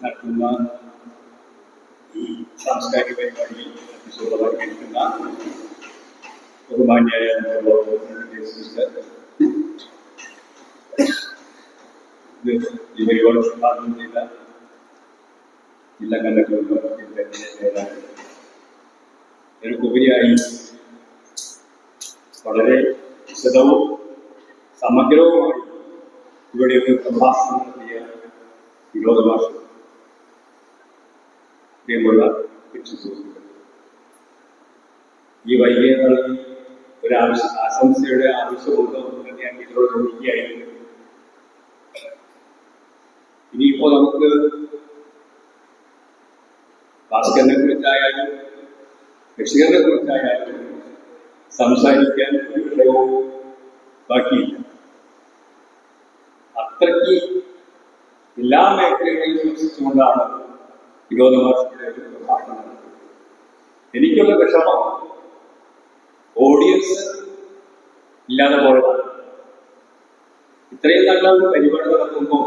നടത്തുന്ന ഈ സാംസ്കാരിക പരിപാടിയിൽ അഭിസൂതമായിരിക്കുന്ന ബഹുമാന്യായ സിസ്റ്റർ ഇത് ഈ പരിപാടി ഉദ്ഘാടനം ചെയ്ത ജില്ലാ കലക്ടർ ഇതിനുപരിയായി വളരെ വിശദവും സമഗ്രവുമായി ഇവിടെ ഒരു പ്രഭാഷണം നടത്തിയ വിനോദ പ്രിയമുള്ള സുഹൃത്തുക്കൾ ഈ വൈകിയ ഒരു ആവശ്യ ആശംസയുടെ ആവശ്യമുണ്ടോ എന്ന് ഞാൻ ഇതിനോട് ചോദിക്കുകയായിരുന്നു ഇനിയിപ്പോ നമുക്ക് ഭാസ്കരനെ കുറിച്ചായാലും ബഷീറിനെ കുറിച്ചായാലും സംസാരിക്കാൻ ഒരു വിഷയവും ബാക്കിയില്ല. അത്രയ്ക്ക് എല്ലാ മേഖലകളെയും എനിക്കുള്ള വിഷമം ഓഡിയൻസ് ഇല്ലാതെ പോയതാണ്. ഇത്രയും നല്ല ഒരു പരിപാടി നടക്കുമ്പോൾ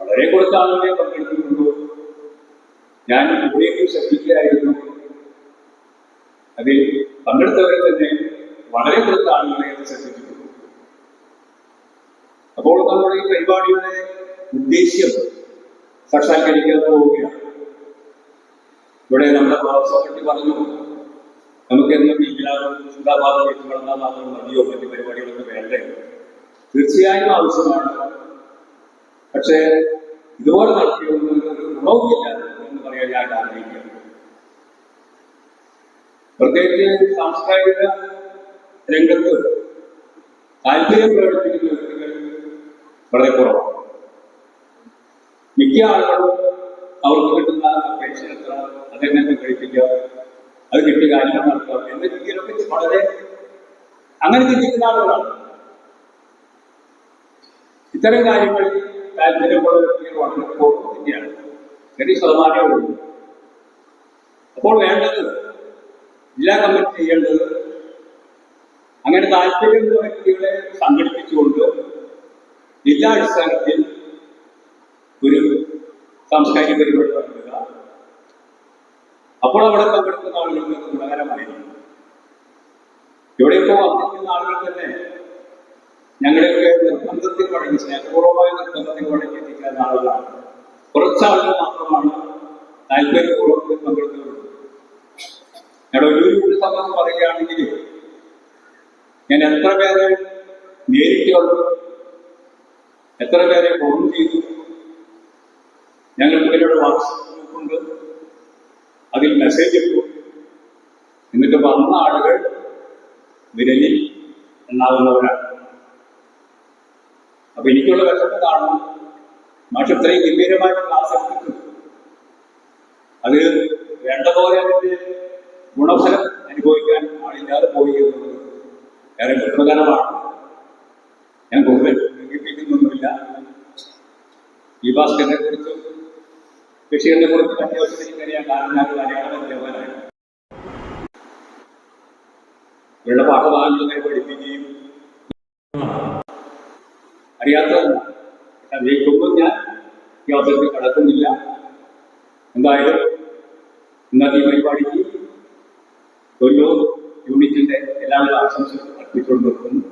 വളരെ കുറച്ച് ആളുകളെ പങ്കെടുത്തിട്ടുള്ളൂ. ഞാൻ ഇവിടേക്കും ശ്രദ്ധിക്കുകയായിരുന്നു. അതിൽ പങ്കെടുത്തവരെ തന്നെ വളരെ കുറച്ച് ആളുകളെ ശ്രദ്ധിച്ചിട്ടുള്ളൂ അപ്പോൾ നമ്മുടെ ഈ പരിപാടിയുടെ ഉദ്ദേശ്യം സാക്ഷാത്കരിക്കാൻ പോവുകയാണ്. ഇവിടെ നമ്മുടെ സെക്രട്ടറി പറഞ്ഞു നമുക്ക് എന്നും ഇല്ലാതെ ചിന്താബാധം വെച്ച് വളർന്നാൽ മാത്രം മതിയോ? മറ്റു പരിപാടികളൊക്കെ വേണ്ടേ? തീർച്ചയായും ആവശ്യമാണ്. പക്ഷേ ഇതുപോലെ നടത്തിയൊന്നും ഒരു ഗുണവുമില്ല എന്ന് പറയാൻ ഞാൻ ആഗ്രഹിക്കുന്നു. പ്രത്യേകിച്ച് സാംസ്കാരിക രംഗത്ത് താല്പര്യം പ്രകടിപ്പിക്കുന്ന വ്യക്തികൾ വളരെ കുറവാണ്. മിക്ക ആളുകളും അവർക്ക് കിട്ടുന്ന പെൻഷൻ എത്ര അതെങ്ങനെ കഴിപ്പിക്കുക. അത് കിട്ടിയ കാര്യങ്ങൾ നടത്തുക. എന്ന രീതിയിലൊക്കെ വളരെ അങ്ങനെ ചിന്തിക്കുന്ന ആളുകളാണ്. ഇത്തരം കാര്യങ്ങളിൽ താല്പര്യമുള്ള വ്യക്തികൾ വളരെ കുറവ് ചെറിയ ശതമാനമേ ഉള്ളൂ. അപ്പോൾ വേണ്ടത് ജില്ലാ കമ്മിറ്റി ചെയ്യേണ്ടത് അങ്ങനെ താല്പര്യമുള്ള വ്യക്തികളെ സംഘടിപ്പിച്ചുകൊണ്ട് ജില്ലാ അടിസ്ഥാനത്തിൽ സാംസ്കാരിക പരിപാടി നടത്തുക. അപ്പോൾ അവിടെ പങ്കെടുക്കുന്ന ആളുകൾക്ക് ഗുണകരമായിരിക്കും ഇവിടെ വർദ്ധിക്കുന്ന ആളുകൾ തന്നെ ഞങ്ങളുടെയൊക്കെ നിർബന്ധത്തിൽ വഴങ്ങി സ്നേഹപൂർവമായ നിർബന്ധത്തിൽ വഴങ്ങി എത്തിക്കുന്ന ആളുകളാണ്. കുറച്ചാളുകൾ മാത്രമാണ് താല്പര്യപൂർവത്തിൽ പങ്കെടുക്കുന്നത് ഞങ്ങളുടെ ഒരു ഒരു സംബന്ധം പറയുകയാണെങ്കിൽ ഞാൻ എത്ര പേരെ നേരിട്ടുള്ളൂ എത്ര പേരെ ഫോൺ ചെയ്തു ഞങ്ങൾക്ക് ഇവരുടെ വാട്സപ്പ് ഗ്രൂപ്പുണ്ട് അതിൽ മെസ്സേജ് ഇട്ടു. എന്നിട്ട് വന്ന ആളുകൾ വിരലിൽ എണ്ണാവുന്നവരാണ്. അപ്പൊ എനിക്കുള്ള വിഷമം കാണും മാഷ് ഇത്രയും ഗംഭീരമായിട്ട് ക്ലാസ് എടുത്തിട്ടു അത് വേണ്ട പോലെ അതിന്റെ ഗുണഫലം അനുഭവിക്കാൻ ആളില്ലാതെ പോയി എന്നുള്ളത് ഏറെ ദുഃഖകരമാണ് ഞാൻ കൂടുതൽ ഈ ഭാസ്കരനെ കുറിച്ചും ബഷീറിനെ കുറിച്ച് ഇവരുടെ പാഠഭാഗങ്ങളെ പഠിപ്പിക്കുകയും അറിയാത്തതല്ല അതിലേക്കൊന്നും ഞാൻ ഈ അവസരത്തിൽ കടക്കുന്നില്ല. എന്തായാലും ഇന്നത്തെ ഈ പരിപാടിക്ക് ഒരു യൂണിറ്റിന്റെ എല്ലാവിധ ആശംസകളും അർപ്പിച്ചുകൊണ്ട് നിർത്തുന്നു